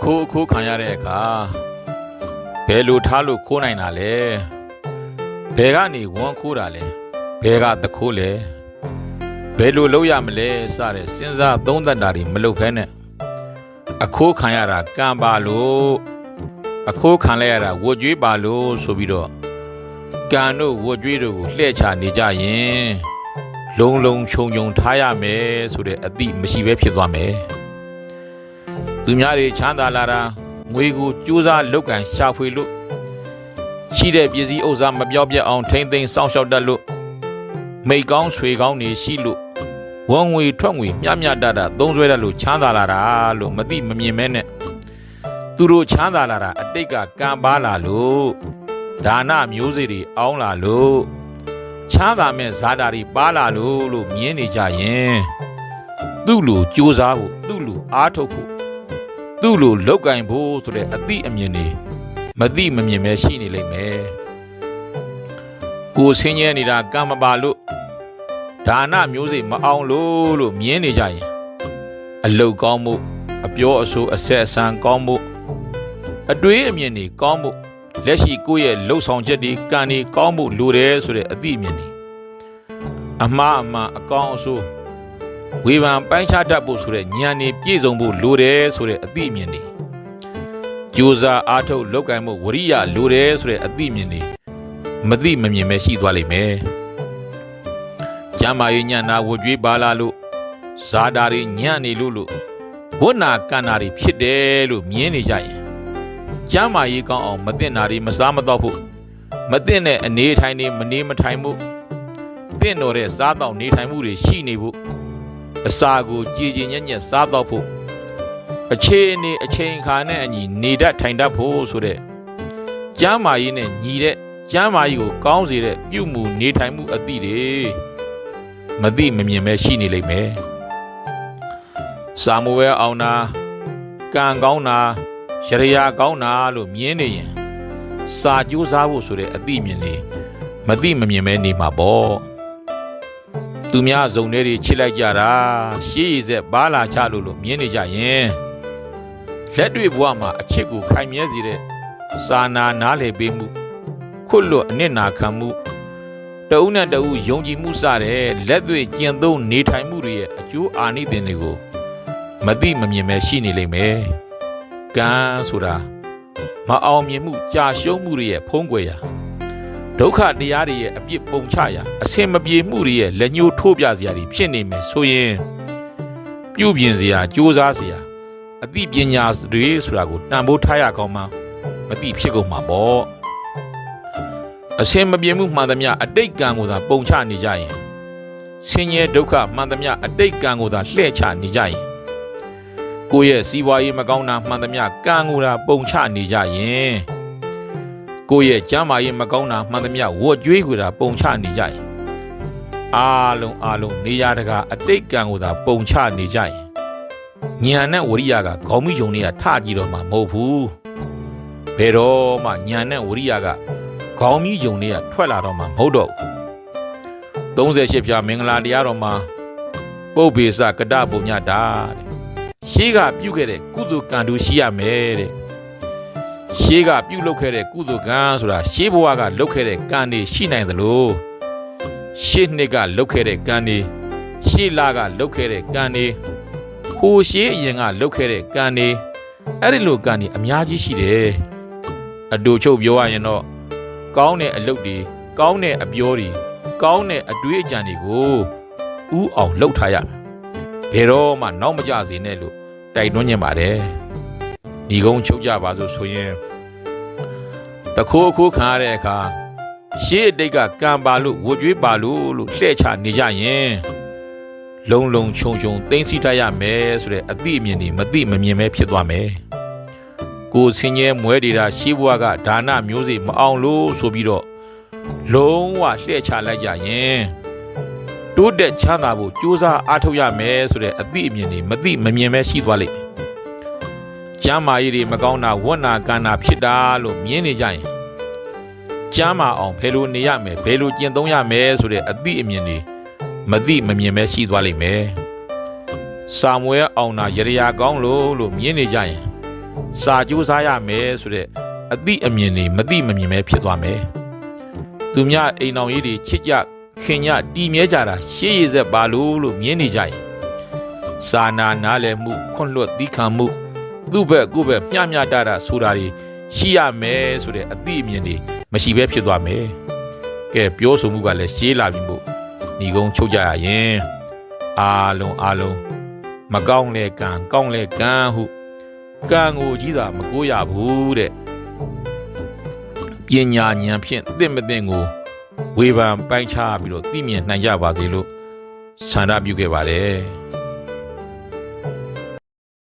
ခိုးအခိုးခံရတဲ့အခါဘယ်လိုထားလို့ခိုးနိုင်တာလဲဘယ်ကနေဝန်းခိုးတာလဲဘယ်ကတခိုးလဲဘယ်လိုလုပ်ရမလဲစတဲ့စဉ်းစားသုံးသပ်တာတွေမလုပ်ဖဲနဲ့အခိုးခံရတာကံပါလို့အခိုးခံလိုက်ရတာဝတ်ကြွေးပါလို့ဆိုပြီးတော့ကံတို့ဝတ်ကြွေးတို့ကိုလှည့်ချနေကြရင် လုံလုံခြုံခြုံထားရမယ်ဆိုတဲ့အသည့်မရှိဘဲဖြစ်သွားမယ် သူများတွေချမ်းသာလာတာငွေကိုကြိုးစားလုပ်ကန်ရှာဖွေလို့ရှိတဲ့ပစ္စည်းဥစ္စာမပြောင်းပြတ်အောင်ထိမ့်သိမ်းစောင့်ရှောက်တတ်လို့မိတ်ကောင်းဆွေကောင်းနေရှိလို့ဝန်ငွေထွက်ငွေမျှမျှတတသုံးဆွဲတတ်လို့ချမ်းသာလာတာလို့မသိမမြင်မဲနဲ့သူတို့ချမ်းသာလာတာအတိတ်ကကံပါလာလို့ဒါနမျိုးစေ့တွေအောင်းလာလို့ချမ်းသာမဲ့ဇာတာတွေပါလာလို့လို့မြင်နေကြရင်သူ့လိုကြိုးစားဖို့သူ့လိုအားထုတ်ဖို့ သူ့လိုလောက်ကင်ဖို့ဆိုတဲ့အသည့်အမြင်တွေမသိမမြင်ပဲရှိနေလိမ့်မယ်ကိုဆင်းရဲနေတာကံမပါလို့ဒါနမျိုးစိမအောင်လို့လို့မြင်နေကြရင်အလုတ်ကောင်းမှုအပြောအဆိုအဆက်အဆံကောင်းမှုအတွေးအမြင်တွေကောင်းမှုလက်ရှိကိုယ့်ရဲ့လှုပ်ဆောင်ချက်တွေကံတွေကောင်းမှုလိုတယ်ဆိုတဲ့အသည့်အမြင်တွေအမှားအမှန်အကောင်းအဆိုး ဝေဖန်ပိုင်းခြားတတ်ဖို့ဆိုတဲ့ဉာဏ်နေပြည့်စုံဖို့လိုတယ်ဆိုတဲ့အသိအမြင်တွေကြိုးစားအားထုတ်လုပ်ကင်မှုဝရိယလိုတယ်ဆိုတဲ့အသိအမြင်တွေမသိမမြင်ပဲရှိသွားလိမ့်မယ်။ကျမ်းမာရေးညံ့နာဝကြွေးပါလာလို့ဇာတာတွေညံ့နေလို့လို့ဝဏ္နာကန္နာတွေဖြစ်တယ်လို့မြင်နေကြရင်ကျမ်းမာရေးကောင်းအောင်မသိနာတွေမစားမတော့ဖို့မသိတဲ့အနေထိုင်တွေမနေမထိုင်မှုတင့်တော်တဲ့စားတော့နေထိုင်မှုတွေရှိနေဖို့ အစာကိုကြည်ကြည်ညက်ညက်စားတော့ဖို့အခြေအနေအချိန်ခါနဲ့အညီနေတတ်ထိုင်တတ်ဖို့ဆိုတဲ့ကျမ်းမာရေးနဲ့ညီတဲ့ကျမ်းမာရေးကိုကောင်းစေတဲ့ပြုမှုနေထိုင်မှုအသည့်တွေမသိမမြင်ပဲရှိနေလိမ့်မယ်။စာမွေးအောင်နာကံကောင်းနာရရကောင်းနာလို့မြင်နေရင်စာကြိုးစားဖို့ဆိုတဲ့အသည့်မြင်လေမသိမမြင်ပဲနေမှာပေါ့။ သူများဇုံတွေချစ်လိုက်ကြတာရှေးရည်ဆက်ဘာလာချလို့လို့မြင်နေကြရင်လက်တွေ့ဘဝမှာအချစ်ကိုခိုင်မြဲစေတဲ့စာနာနားလည်ပေးမှုခွတ်လွတ်အနစ်နာခံမှုတအုပ်နဲ့တအုပ်ယုံကြည်မှုစတဲ့လက်တွေ့ကျင့်သုံးနေထိုင်မှုတွေရဲ့အကျိုးအာနိသင်တွေကိုမသိမမြင်ပဲရှိနေလိမ့်မယ်ကံဆိုတာမအောင်မြင်မှုကြာရှုံးမှုတွေရဲ့ဖုံးကွယ်ရာ ဒုက္ခတရားတွေရဲ့အပြစ်ပုံချရာအစင်မပြေမှုတွေရဲ့လက်ညှိုးထိုးပြစရာတွေဖြစ်နေမယ်ဆိုရင်ပြုပြင်စရာစူးစမ်းစရာအသိပညာတွေဆိုတာကိုတန်ဖိုးထားရကောင်းမှမသိဖြစ်ကုန်မှာပေါ့အစင်မပြေမှုမှန်သမျှအတိတ်ကံကိုသာပုံချနေကြရင်ဆင်းရဲဒုက္ခမှန်သမျှအတိတ်ကံကိုသာလှည့်ချနေကြရင်ကိုယ့်ရဲ့စီးပွားရေးမကောင်းတာမှန်သမျှကံကိုသာပုံချနေကြရင် ကိုယ့်ရဲ့ကျမ်းမာရေးမကောင်းတာမှန်သမျှဝတ်ကြွေးခွေတာပုံချနေကြရင်အားလုံးအားလုံးနေရတကာအတိတ်ကံကိုသာပုံချနေကြရင်ဉာဏ်နဲ့ဝရိယကခေါင်းမိယုံတွေကထကြည့်တော့မှမဟုတ်ဘူးဘယ်တော့မှဉာဏ်နဲ့ဝရိယကခေါင်းမိယုံတွေကထွက်လာတော့မှမဟုတ်တော့ဘူး38ဖြာမင်္ဂလာတရားတော်မှာပုပ်ပေစကတပုံညတာတဲ့ရှေးကပြုတ်ခဲ့တဲ့ကုသိုလ်ကံတူရှိရမယ်တဲ့ ရှေးကပြုတ်လုပ်ခဲ့တဲ့ကုသိုလ်ကံဆိုတာရှေးဘဝကလုပ်ခဲ့တဲ့ကံတွေရှိနိုင်သလိုရှေးနှစ်ကလုပ်ခဲ့တဲ့ကံတွေရှေးလကလုပ်ခဲ့တဲ့ကံတွေဟိုရှေးအရင်ကလုပ်ခဲ့တဲ့ကံတွေအဲ့ဒီလိုကံတွေအများကြီးရှိတယ်အတူချုပ်ပြောရရင်တော့ကောင်းတဲ့အလုပ်တွေကောင်းတဲ့အပြောတွေကောင်းတဲ့အတွေးအကြံတွေကိုဥအောင်လှုပ်ထားရမယ်ဘယ်တော့မှနောက်မကြစေနဲ့လို့တိုက်တွန်းညင်ပါတယ် ဒီကုန်းချုပ်ကြပါစို့ဆိုရင်တခိုးအခိုးခံရတဲ့အခါရှေးအတိတ်ကကံပါလို့ဝကြွေးပါလို့လို့လှဲ့ချနေကြရင်လုံလုံခြုံခြုံသိမ့်စီထားရမယ်ဆိုတဲ့အသည့်အမြင်တွေမသိမမြင်ပဲဖြစ်သွားမယ်ကိုယ်ဆင်းရဲမွဲနေတာရှေးဘဝကဒါနမျိုးစေ့မအောင်လို့ဆိုပြီးတော့လုံးဝလှဲ့ချလိုက်ကြရင်တိုးတက်ချမ်းသာဖို့ကြိုးစားအားထုတ်ရမယ်ဆိုတဲ့အသည့်အမြင်တွေမသိမမြင်ပဲရှိသွားလိမ့်မယ် ကျမ်းမာရေးတွေမကောင်းတာဝတ်နာကန္နာဖြစ်တာလို့မြင်နေကြရင်ကျမ်းမာအောင်ဘယ်လိုနေရမယ်ဘယ်လိုကျင့်သုံးရမယ်ဆိုတဲ့အသည့်အမြင်တွေမသိမမြင်ပဲရှိသွားလိမ့်မယ်။စာမွေးအောင်နာရရကောင်းလို့လို့မြင်နေကြရင်စာကြိုးစားရမယ်ဆိုတဲ့အသည့်အမြင်တွေမသိမမြင်ပဲဖြစ်သွားမယ်သူများအိမ်တော်ကြီးတွေချစ်ကြခင်ကြတီမြဲကြတာရှေးရည်ဆက်ပါလို့လို့မြင်နေကြရင်စာနာနားလည်မှုခွန့်လွတ်သီးခံမှု သူ့ဘက်ကိုယ့်ဘက်မျှမျှတတာဆိုတာတွေရှိရမယ်ဆိုတဲ့အသည့်အမြင်တွေမရှိဘဲဖြစ်သွားမယ်ကဲပြောဆိုမှုကလည်းရှေးလာပြီမို့ညီကုန်းချုပ်ကြရရင်အားလုံးအားလုံးမကောင်းလဲကံကောင်းလဲကံဟုကံကိုကြီးစွာမကိုးရဘူးတဲ့ပညာဉာဏ်ဖြင့်သင့်မသင့်ကိုဝေဖန်ပိုင်းခြားပြီးတော့သိမြင်နိုင်ကြပါစေလို့ဆန္ဒပြုခဲ့ပါတယ်